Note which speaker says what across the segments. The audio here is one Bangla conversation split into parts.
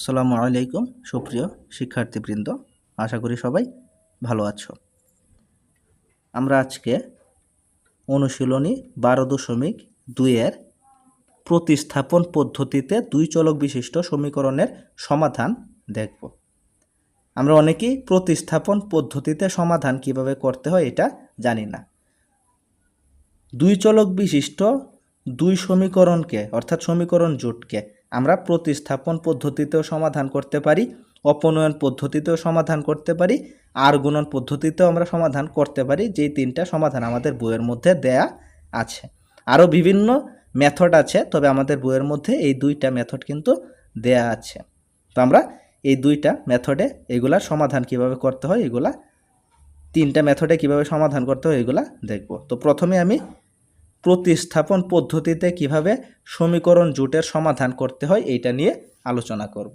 Speaker 1: আসসালামু আলাইকুম, সুপ্রিয় শিক্ষার্থীবৃন্দ। আশা করি সবাই ভালো আছো। আমরা আজকে অনুশীলনী বারো দশমিক দুইয়ের প্রতিস্থাপন পদ্ধতিতে দুই চলক বিশিষ্ট সমীকরণের সমাধান দেখব। আমরা অনেকেই প্রতিস্থাপন পদ্ধতিতে সমাধান কীভাবে করতে হয় এটা জানি না। দুই চলক বিশিষ্ট দুই সমীকরণকে, অর্থাৎ সমীকরণ জোটকে আমরা প্রতিস্থাপন পদ্ধতিতেও সমাধান করতে পারি, অপনয়ন পদ্ধতিতেও সমাধান করতে পারি, আর গুণন পদ্ধতিতেও আমরা সমাধান করতে পারি, যেই তিনটা সমাধান আমাদের বইয়ের মধ্যে দেয়া আছে। আরও বিভিন্ন মেথড আছে, তবে আমাদের বইয়ের মধ্যে এই দুইটা মেথড কিন্তু দেয়া আছে। তো আমরা এই দুইটা মেথডে এগুলার সমাধান কীভাবে করতে হয়, এগুলা তিনটা মেথডে কীভাবে সমাধান করতে হয়, এগুলা দেখব। তো প্রথমে আমি প্রতিস্থাপন পদ্ধতিতে কীভাবে সমীকরণ জোটের সমাধান করতে হয় এইটা নিয়ে আলোচনা করব।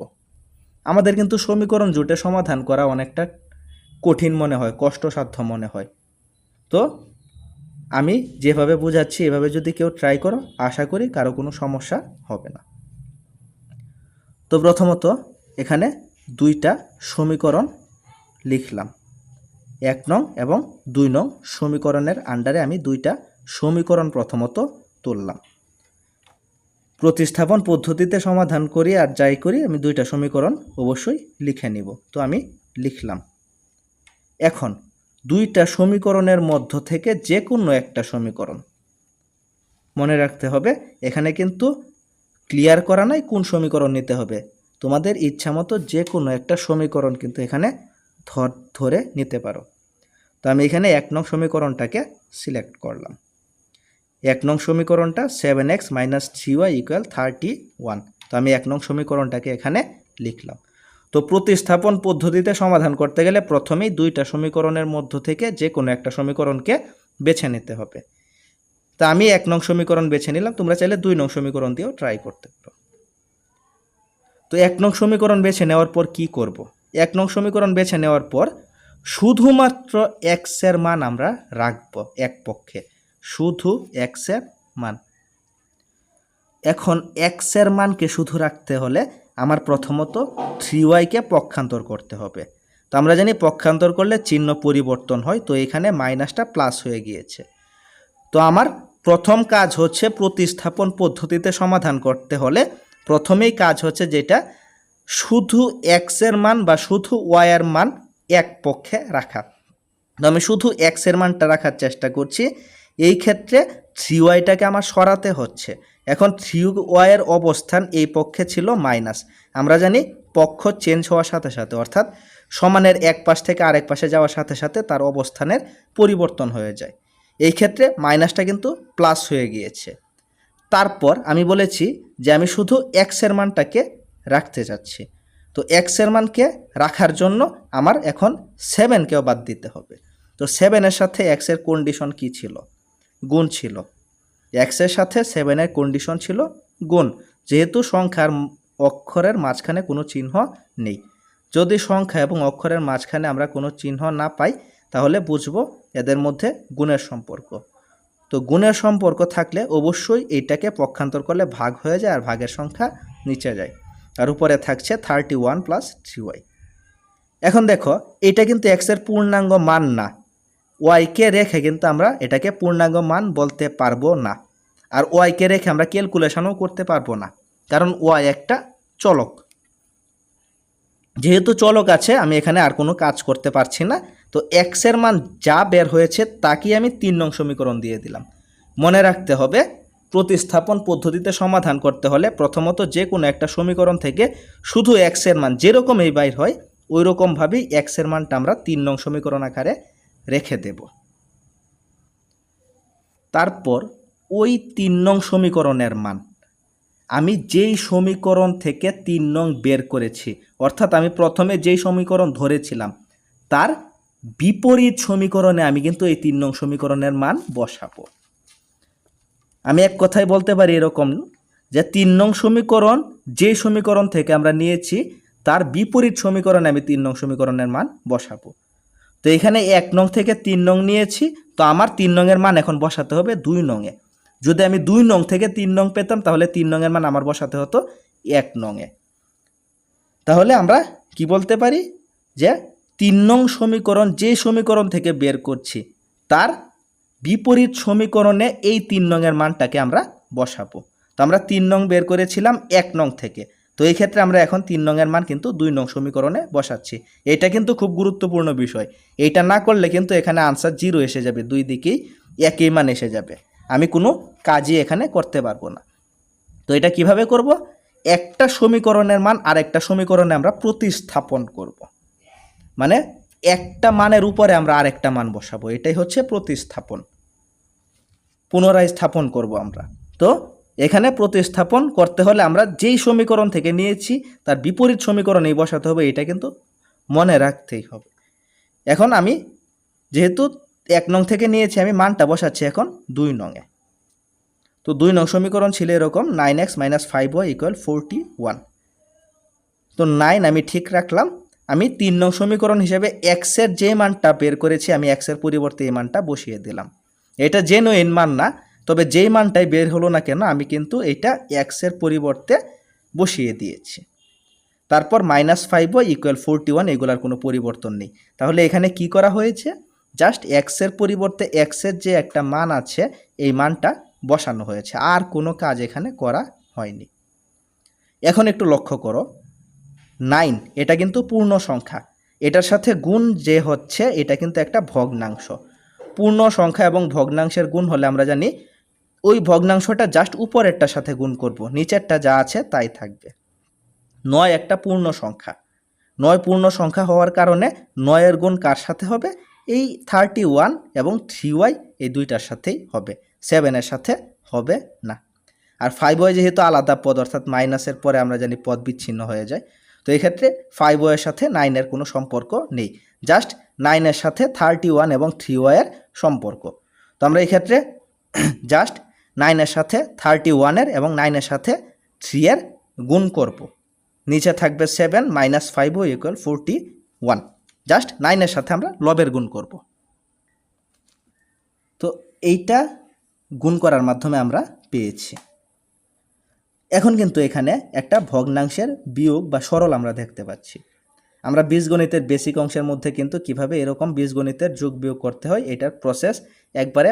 Speaker 1: আমাদের কিন্তু সমীকরণ জোটের সমাধান করা অনেকটা কঠিন মনে হয়, কষ্টসাধ্য মনে হয়। তো আমি যেভাবে বোঝাচ্ছি, এভাবে যদি কেউ ট্রাই করো, আশা করি কারও কোনো সমস্যা হবে না। তো প্রথমত এখানে দুইটা সমীকরণ লিখলাম। এক নং এবং দুই নং সমীকরণের আন্ডারে আমি দুইটা সমীকরণ প্রথমত তুললাম। প্রতিস্থাপন পদ্ধতিতে সমাধান করি আর যাই করি, আমি দুইটা সমীকরণ অবশ্যই লিখে নিব। তো আমি লিখলাম। এখন দুইটা সমীকরণের মধ্য থেকে যে কোনো একটা সমীকরণ। মনে রাখতে হবে, এখানে কিন্তু ক্লিয়ার করা নাই কোন সমীকরণ নিতে হবে। তোমাদের ইচ্ছা মতো যে কোনো একটা সমীকরণ কিন্তু এখানে ধর নিতে পারো। তো আমি এখানে এক নং সমীকরণটাকে সিলেক্ট করলাম। এক নং সমীকরণটা seven x minus three y equal thirty one তো আমি এক নং সমীকরণটাকে এখানে লিখলাম। তো প্রতিস্থাপন পদ্ধতিতে সমাধান করতে গেলে প্রথমেই দুইটা সমীকরণের মধ্য থেকে যে কোনো একটা সমীকরণকে বেছে নিতে হবে। তা আমি এক নং সমীকরণ বেছে নিলাম, তোমরা চাইলে দুই নং সমীকরণ দিয়েও ট্রাই করতে পারো। তো এক নং সমীকরণ বেছে নেওয়ার পর কি করব। এক নং সমীকরণ বেছে নেওয়ার পর শুধুমাত্র এক্সের মান আমরা রাখব এক পক্ষে। শুধু এক্সের মান। এখন এক্সের মানকে শুধু রাখতে হলে আমার প্রথমত থ্রি ওয়াইকে পক্ষান্তর করতে হবে। তো আমরা জানি পক্ষান্তর করলে চিহ্ন পরিবর্তন হয়, তো এখানে মাইনাসটা প্লাস হয়ে গিয়েছে। তো আমার প্রথম কাজ হচ্ছে প্রতিস্থাপন পদ্ধতিতে সমাধান করতে হলে প্রথমেই কাজ হচ্ছে যেটা শুধু এক্সের মান বা শুধু ওয়াইয়ের মান এক পক্ষে রাখা। তো আমি শুধু এক্সের মানটা রাখার চেষ্টা করছি এই ক্ষেত্রে থ্রি ওয়াইটাকে আমার সরাতে হচ্ছে। এখন থ্রি ওয়াইয়ের অবস্থান এই পক্ষে ছিল মাইনাস আমরা জানি পক্ষ চেঞ্জ হওয়ার সাথে সাথে, অর্থাৎ সমানের এক পাশ থেকে আরেক পাশে যাওয়ার সাথে সাথে তার অবস্থানের পরিবর্তন হয়ে যায়। এই ক্ষেত্রে মাইনাসটা কিন্তু প্লাস হয়ে গিয়েছে। তারপর আমি বলেছি যে আমি শুধু এক্সের মানটাকে রাখতে চাচ্ছি। তো এক্সের মানকে রাখার জন্য আমার এখন সেভেনকেও বাদ দিতে হবে। তো সেভেনের সাথে এক্সের কন্ডিশন কি ছিল? গুণ ছিল। এক্সের সাথে সেভেনের কন্ডিশন ছিল গুণ। যেহেতু সংখ্যার অক্ষরের মাঝখানে কোনো চিহ্ন নেই। যদি সংখ্যা এবং অক্ষরের মাঝখানে আমরা কোনো চিহ্ন না পাই, তাহলে বুঝব এদের মধ্যে গুণের সম্পর্ক। তো গুণের সম্পর্ক থাকলে অবশ্যই এইটাকে পক্ষান্তর করলে ভাগ হয়ে যায় আর ভাগের সংখ্যা নিচে যায়। আর উপরে থাকছে thirty one plus three y এখন দেখো, এটা কিন্তু এক্সের পূর্ণাঙ্গ মান না। ওয়াইকে রেখে কিন্তু আমরা এটাকে পূর্ণাঙ্গ মান বলতে পারব না। আর ওয়াইকে রেখে আমরা ক্যালকুলেশনও করতে পারব না। কারণ ওয়াই একটা চলক। যেহেতু চলক আছে, আমি এখানে আর কোনো কাজ করতে পারছি না। তো এক্সের মান যা বের হয়েছে, তাকেই আমি তিন নং সমীকরণ দিয়ে দিলাম। মনে রাখতে হবে, প্রতিস্থাপন পদ্ধতিতে সমাধান করতে হলে প্রথমত যে কোনো একটা সমীকরণ থেকে শুধু এক্সের মান যেরকম এই বাইর হয় ওই রকমভাবেই এক্সের মানটা আমরা তিন নং সমীকরণ আকারে রেখে দেব। তারপর ওই তিন নং সমীকরণের মান। আমি যেই সমীকরণ থেকে তিন নং বের করেছি, অর্থাৎ আমি প্রথমে যেই সমীকরণ ধরেছিলাম, তার বিপরীত সমীকরণে আমি কিন্তু এই তিন নং সমীকরণের মান বসাবো। আমি এক কথায় বলতে পারি এরকম যে তিন নং সমীকরণ যে সমীকরণ থেকে আমরা নিয়েছি, তার বিপরীত সমীকরণে আমি তিন নং সমীকরণের মান বসাবো। তো এখানে এক নং থেকে তিন নং নিয়েছি, তো আমার তিন নংয়ের মান এখন বসাতে হবে দুই নংয়ে। যদি আমি দুই নং থেকে তিন নং পেতাম, তাহলে তিন নংয়ের মান আমার বসাতে হতো এক নংয়ে। তাহলে আমরা কি বলতে পারি? যে তিন নং সমীকরণ যে সমীকরণ থেকে বের করছি, তার বিপরীত সমীকরণে এই তিন নংয়ের মানটাকে আমরা বসাবো। তো আমরা তিন নং বের করেছিলাম এক নং থেকে। তো এই ক্ষেত্রে আমরা এখন তিন নংয়ের মান কিন্তু দুই নং সমীকরণে বসাচ্ছি। এটা কিন্তু খুব গুরুত্বপূর্ণ বিষয়। এইটা না করলে কিন্তু এখানে আনসার জিরো এসে যাবে, দুই দিকেই একই মান এসে যাবে। আমি কোনো কাজই এখানে করতে পারব না। তো এটা কীভাবে করব? একটা সমীকরণের মান আর একটা সমীকরণে আমরা প্রতিস্থাপন করব। মানে একটা মানের উপরে আমরা আরেকটা মান বসাবো। এটাই হচ্ছে প্রতিস্থাপন। পুনরায় স্থাপন করব আমরা। তো এখানে প্রতিস্থাপন করতে হলে আমরা যেই সমীকরণ থেকে নিয়েছি, তার বিপরীত সমীকরণেই বসাতে হবে, এটা কিন্তু মনে রাখতেই হবে। এখন আমি যেহেতু এক নং থেকে নিয়েছি, আমি মানটা বসাচ্ছি এখন দুই নংয়ে। তো দুই নং সমীকরণ ছিল এরকম nine x minus five y equal forty one তো নাইন আমি ঠিক রাখলাম, আমি তিন নং সমীকরণ হিসেবে এক্সের যে মানটা বের করেছি, আমি এক্সের পরিবর্তে এই মানটা বসিয়ে দিলাম। এটা জেনুইন মান না তবে যেই মানটাই বের হলো না কেন, আমি কিন্তু এটা এক্সের পরিবর্তে বসিয়ে দিয়েছি। তারপর minus five y equal forty one এগুলার কোনো পরিবর্তন নেই। তাহলে এখানে কি করা হয়েছে? জাস্ট এক্সের পরিবর্তে এক্সের যে একটা মান আছে, এই মানটা বসানো হয়েছে। আর কোনো কাজ এখানে করা হয়নি। এখন একটু লক্ষ্য করো। নাইন এটা কিন্তু পূর্ণ সংখ্যা। এটার সাথে গুণ যে হচ্ছে, এটা কিন্তু একটা ভগ্নাংশ। পূর্ণ সংখ্যা এবং ভগ্নাংশের গুণ হলে আমরা জানি ওই ভগ্নাংশটা জাস্ট উপরেরটার সাথে গুণ করব। নিচেরটা যা আছে তাই থাকবে। নয় একটা পূর্ণ সংখ্যা। নয় পূর্ণ সংখ্যা হওয়ার কারণে নয়ের গুণ কার সাথে হবে? এই থার্টি ওয়ান এবং থ্রি ওয়াই এই দুইটার সাথেই হবে। সেভেনের সাথে হবে না। আর ফাইভ ওয়াই যেহেতু আলাদা পদ, অর্থাৎ মাইনাসের পরে আমরা জানি পদ বিচ্ছিন্ন হয়ে যায়। তো এই ক্ষেত্রে ফাইভ ওয়ের সাথে নাইনের কোনো সম্পর্ক নেই। জাস্ট নাইনের সাথে থার্টি ওয়ান এবং থ্রি ওয়াইয়ের সম্পর্ক। তো আমরা এই ক্ষেত্রে জাস্ট নাইনের সাথে থার্টি ওয়ানের এবং নাইনের সাথে থ্রি এর গুণ করব। নিচে থাকবে seven, minus five equal forty one just নাইনের সাথে আমরা লবের গুণ করব। তো এইটা গুণ করার মাধ্যমে আমরা পেয়েছি। এখন কিন্তু এখানে একটা ভগ্নাংশের বিয়োগ বা সরল আমরা দেখতে পাচ্ছি। আমরা বীজগণিতের বেসিক অংশের মধ্যে কিন্তু কীভাবে এরকম বীজগণিতের যোগ বিয়োগ করতে হয়, এটার প্রসেস একবারে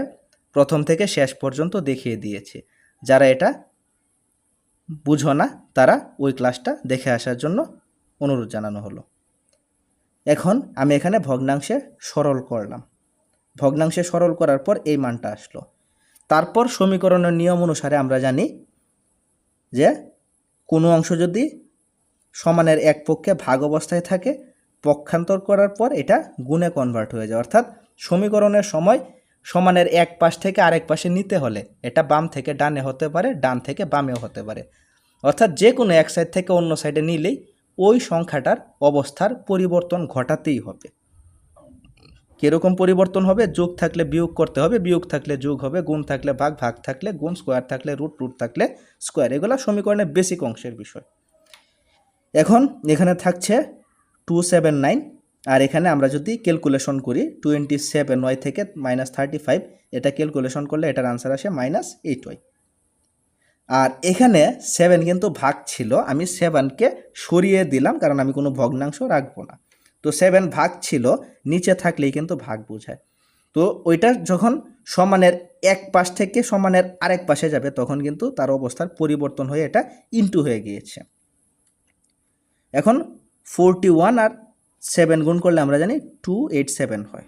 Speaker 1: প্রথম থেকে শেষ পর্যন্ত দেখিয়ে দিয়েছে। যারা এটা বুঝো না, তারা ওই ক্লাসটা দেখে আসার জন্য অনুরোধ জানানো হলো। এখন আমি এখানে ভগ্নাংশে সরল করলাম। ভগ্নাংশে সরল করার পর এই মানটা আসলো। তারপর সমীকরণের নিয়ম অনুসারে আমরা জানি যে কোনো অংশ যদি সমানের এক পক্ষে ভাগ অবস্থায় থাকে, পক্ষান্তর করার পর এটা গুণে কনভার্ট হয়ে যায়। অর্থাৎ সমীকরণের সময় সমানের এক পাশ থেকে আরেক পাশে নিতে হলে এটা বাম থেকে ডানে হতে পারে, ডান থেকে বামেও হতে পারে। অর্থাৎ যে কোনো এক সাইড থেকে অন্য সাইডে নিলেই ওই সংখ্যাটার অবস্থার পরিবর্তন ঘটাতেই হবে। কীরকম পরিবর্তন হবে? যোগ থাকলে বিয়োগ করতে হবে, বিয়োগ থাকলে যোগ হবে, গুণ থাকলে ভাগ ভাগ থাকলে গুণ স্কোয়ার থাকলে রুট রুট থাকলে স্কোয়ার এগুলো সমীকরণের বেসিক অংশের বিষয়। এখন এখানে থাকছে টু সেভেন নাইন আর এখানে আমরা যদি ক্যালকুলেশন করি টোয়েন্টি সেভেন ওয়াই থেকে মাইনাস থার্টি ফাইভ এটা ক্যালকুলেশন করলে এটার আনসার আসে মাইনাস এইট ওয়াই আর এখানে সেভেন কিন্তু ভাগ ছিল, আমি সেভেনকে সরিয়ে দিলাম কারণ আমি কোনো ভগ্নাংশ রাখব না। তো সেভেন ভাগ ছিল, নিচে থাকলেই কিন্তু ভাগ বোঝায়। তো ওইটা যখন সমানের এক পাশ থেকে সমানের আরেক পাশে যাবে, তখন কিন্তু তার অবস্থার পরিবর্তন হয়ে এটা ইনটু হয়ে গিয়েছে। এখন ফোরটি ওয়ান আর সেভেন গুণ করলে আমরা জানি টু এইট সেভেন হয়।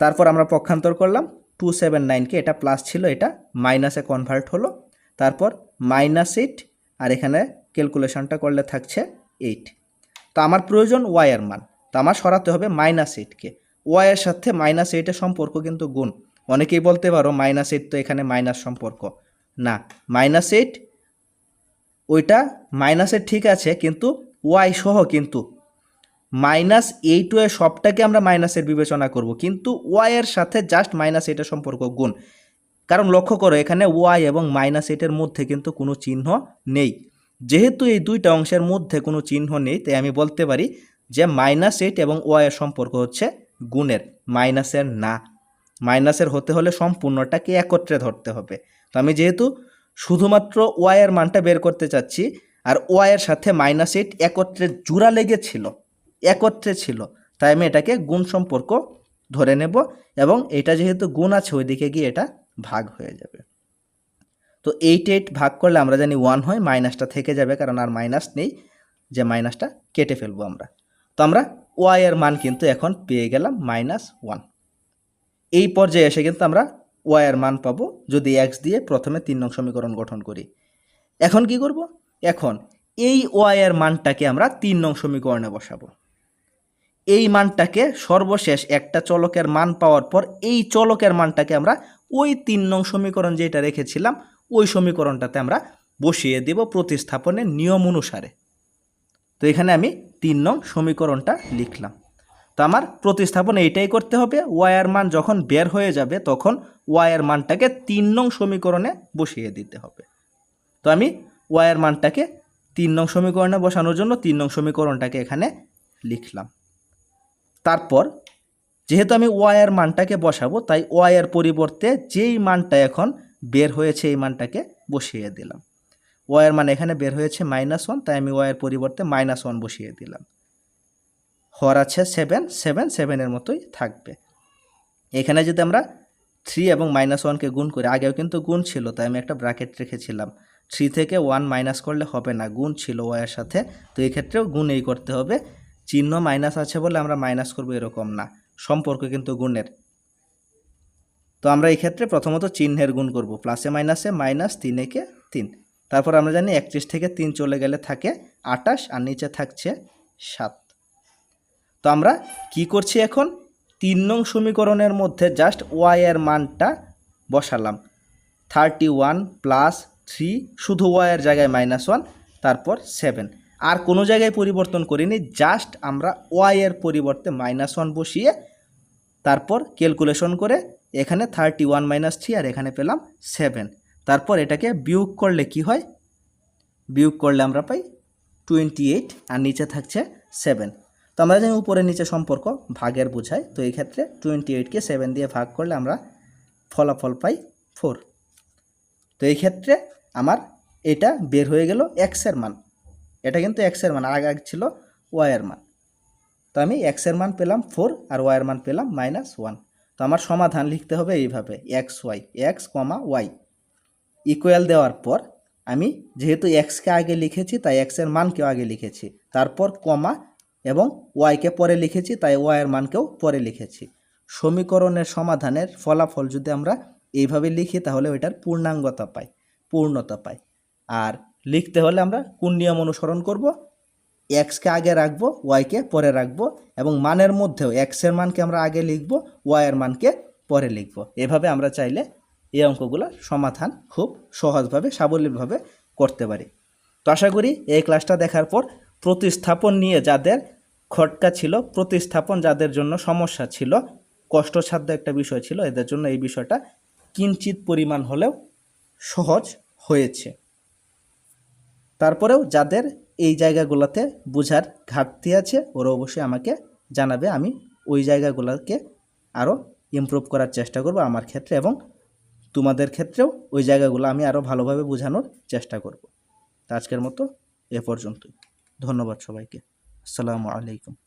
Speaker 1: তারপর আমরা পক্ষান্তর করলাম, টু সেভেন নাইনকে এটা প্লাস ছিল, এটা মাইনাসে কনভার্ট হলো। তারপর মাইনাস এইট আর এখানে ক্যালকুলেশনটা করলে থাকছে এইট তো আমার প্রয়োজন ওয়াইয়ের মান, তো আমার সরাতে হবে মাইনাস এইটকে ওয়াইয়ের সাথে মাইনাস এইটের সম্পর্ক কিন্তু গুণ। অনেকেই বলতে পারো মাইনাস এইট তো এখানে মাইনাস সম্পর্ক। না মাইনাস এইট ওইটা মাইনাসের ঠিক আছে, কিন্তু ওয়াই সহ কিন্তু মাইনাস এইট ওয়ে সবটাকে আমরা মাইনাসের বিবেচনা করব। কিন্তু ওয়াইয়ের সাথে জাস্ট মাইনাস এইটের সম্পর্ক গুণ। কারণ লক্ষ্য করো, এখানে ওয়াই এবং মাইনাস এইটের মধ্যে কিন্তু কোনো চিহ্ন নেই। যেহেতু এই দুইটা অংশের মধ্যে কোনো চিহ্ন নেই, তাই আমি বলতে পারি যে মাইনাস এইট এবং ওয়াইয়ের সম্পর্ক হচ্ছে গুণের। মাইনাসের না। মাইনাসের হতে হলে সম্পূর্ণটাকে একত্রে ধরতে হবে। তো আমি যেহেতু শুধুমাত্র ওয়াইয়ের মানটা বের করতে চাচ্ছি, আর ওয়াইয়ের সাথে মাইনাস এইট একত্রে জোড়া লেগেছিল একত্রে ছিল। তাই আমি এটাকে গুণ সম্পর্ক ধরে নেব এবং এটা যেহেতু গুণ আছে, ওইদিকে গিয়ে এটা ভাগ হয়ে যাবে। তো এইট এইট ভাগ করলে আমরা জানি ওয়ান হয় মাইনাসটা থেকে যাবে, কারণ আর মাইনাস নেই, যে মাইনাসটা কেটে ফেলব আমরা। তো আমরা ওয়াই এর মান কিন্তু এখন পেয়ে গেলাম মাইনাস ওয়ান এই পর্যায়ে এসে কিন্তু আমরা ওয়াই এর মান পাবো যদি এক্স দিয়ে প্রথমে তিন নং সমীকরণ গঠন করি। এখন কি করব? এখন এই ওয়াই এর মানটাকে আমরা তিন নং সমীকরণে বসাবো। এই মানটাকে সর্বশেষ একটা চলকের মান পাওয়ার পর এই চলকের মানটাকে আমরা ওই তিন নং সমীকরণ যেটা রেখেছিলাম, ওই সমীকরণটাতে আমরা বসিয়ে দেব প্রতিস্থাপনের নিয়ম অনুসারে। তো এখানে আমি তিন নং সমীকরণটা লিখলাম। তো আমার প্রতিস্থাপন এইটাই করতে হবে ওয়াইয়ের মান যখন বের হয়ে যাবে তখন ওয়াইয়ের মানটাকে তিন নং সমীকরণে বসিয়ে দিতে হবে। তো আমি ওয়াইয়ের মানটাকে তিন নং সমীকরণে বসানোর জন্য তিন নং সমীকরণটাকে এখানে লিখলাম। তারপর, যেহেতু আমি ওয়াইয়ের মানটাকে বসাবো, তাই ওয়াইয়ের পরিবর্তে যেই মানটা এখন বের হয়েছে, এই মানটাকে বসিয়ে দিলাম। ওয়াইয়ের মান এখানে বের হয়েছে মাইনাস ওয়ান তাই আমি ওয়াইয়ের পরিবর্তে মাইনাস ওয়ান বসিয়ে দিলাম। হর আছে সেভেন সেভেন সেভেনের মতোই থাকবে। এখানে যদি আমরা থ্রি এবং মাইনাস ওয়ানকে গুণ করি, আগেও কিন্তু গুণ ছিল, তাই আমি একটা ব্র্যাকেট রেখেছিলাম। থ্রি থেকে ওয়ান মাইনাস করলে হবে না, গুণ ছিল ওয়াইয়ের সাথে, তো এই ক্ষেত্রেও গুণ এই করতে হবে। চিহ্ন মাইনাস আছে বলে আমরা মাইনাস করব এরকম না। সম্পর্ক কিন্তু গুণের। তো আমরা এই ক্ষেত্রে প্রথমত চিহ্নের গুণ করব। প্লাসে মাইনাসে মাইনাস তিন একে তিন। তারপর আমরা জানি একত্রিশ থেকে তিন চলে গেলে থাকে আটাশ আর নিচে থাকছে সাত। তো আমরা কি করছি এখন? তিন নং সমীকরণের মধ্যে জাস্ট ওয়াই এর মানটা বসালাম। থার্টি ওয়ান প্লাস থ্রি শুধু ওয়াইয়ের জায়গায় মাইনাস ওয়ান তারপর সেভেন আর কোনো জায়গায় পরিবর্তন করিনি জাস্ট আমরা ওয়াই এর পরিবর্তে মাইনাস ওয়ান বসিয়ে তারপর ক্যালকুলেশন করে এখানে থার্টি ওয়ান মাইনাস থ্রি আর এখানে পেলাম সেভেন তারপর এটাকে বিয়োগ করলে কি হয়? বিয়োগ করলে আমরা পাই টোয়েন্টি এইট আর নিচে থাকছে সেভেন তো আমরা জানি উপরে নিচে সম্পর্ক, ভাগের বোঝায়। তো এই ক্ষেত্রে টোয়েন্টি এইটকে সেভেন দিয়ে ভাগ করলে আমরা ফলাফল পাই ফোর তো এই ক্ষেত্রে আমার এটা বের হয়ে গেল এক্সের মান। এটা কিন্তু এক্সের মান আগে আগে ছিল ওয়াইয়ের মান। তো আমি এক্সের মান পেলাম ফোর আর ওয়াইয়ের মান পেলাম মাইনাস ওয়ান তো আমার সমাধান লিখতে হবে এইভাবে x y x comma y equal দেওয়ার পর আমি যেহেতু এক্সকে আগে লিখেছি, তাই এক্সের মানকেও আগে লিখেছি। তারপর কমা এবং ওয়াইকে পরে লিখেছি, তাই ওয়াইয়ের মানকেও পরে লিখেছি। সমীকরণের সমাধানের ফলাফল যদি আমরা এইভাবে লিখি, তাহলে ওইটার পূর্ণাঙ্গতা পাই, পূর্ণতা পাই। আর লিখতে হলে আমরা কোন নিয়ম অনুসরণ করব? এক্সকে আগে রাখব ওয়াইকে পরে রাখব এবং মানের মধ্যেও এক্সের মানকে আমরা আগে লিখব ওয়াইয়ের মানকে পরে লিখব। এভাবে আমরা চাইলে এই অঙ্কগুলোর সমাধান খুব সহজভাবে, সাবলীলভাবে করতে পারি। তো আশা করি এই ক্লাসটা দেখার পর প্রতিস্থাপন নিয়ে যাদের খটকা ছিল, প্রতিস্থাপন যাদের জন্য সমস্যা ছিল, কষ্টসাধ্য একটা বিষয় ছিল, এদের জন্য এই বিষয়টা কিঞ্চিত পরিমাণ হলেও সহজ হয়েছে। তারপরেও যাদের এই জায়গাগুলোতে বোঝার ঘাটতি আছে, ওরা অবশ্যই আমাকে জানাবে। আমি ওই জায়গাগুলোকে আরও ইমপ্রুভ করার চেষ্টা করব আমার ক্ষেত্রে এবং তোমাদের ক্ষেত্রেও ওই জায়গাগুলো আমি আরও ভালোভাবে বোঝানোর চেষ্টা করব। তা আজকের মতো এ পর্যন্তই। ধন্যবাদ সবাইকে। আসসালামু আলাইকুম।